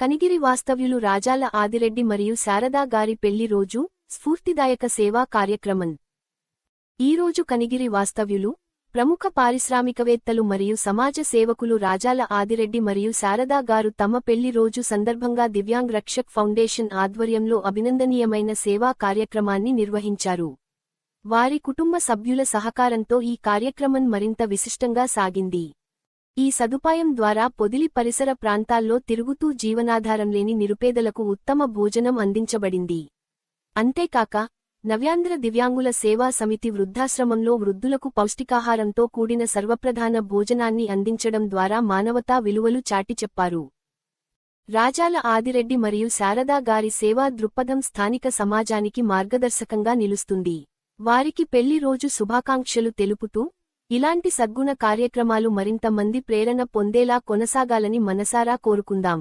కనిగిరి వాస్తవ్యులు రాజాల ఆదిరెడ్డి మరియు శారదా గారి పెళ్ళి రోజు స్ఫూర్తిదాయక సేవా కార్యక్రమం. ఈరోజు కనిగిరి వాస్తవ్యులు ప్రముఖ పారిశ్రామికవేత్తలు మరియు సమాజ సేవకులు రాజాల ఆదిరెడ్డి మరియు శారదా గారు తమ పెళ్ళి రోజు సందర్భంగా దివ్యాంగ్ రక్షక్ ఫౌండేషన్ ఆధ్వర్యంలో అభినందనీయమైన సేవా కార్యక్రమాన్ని నిర్వహించారు. వారి కుటుంబ సభ్యుల సహకారంతో ఈ కార్యక్రమం మరింత విశిష్టంగా సాగింది. ఈ సదుపాయం ద్వారా పొదిలి పరిసర ప్రాంతాల్లో తిరుగుతూ జీవనాధారం లేని నిరుపేదలకు ఉత్తమ భోజనం అందించబడింది. అంతేకాక నవ్యాంధ్ర దివ్యాంగుల సేవా సమితి వృద్ధాశ్రమంలో వృద్ధులకు పౌష్టికాహారంతో కూడిన సర్వప్రధాన భోజనాన్ని అందించడం ద్వారా మానవతా విలువలు చాటి చెప్పారు. రాజాల ఆదిరెడ్డి మరియు శారదా గారి సేవా దృక్పథం స్థానిక సమాజానికి మార్గదర్శకంగా నిలుస్తుంది. వారికి పెళ్ళి రోజు శుభాకాంక్షలు తెలుపుతూ ఇలాంటి సద్గుణ కార్యక్రమాలు మరింత మంది ప్రేరణ పొందేలా కొనసాగాలని మనసారా కోరుకుందాం.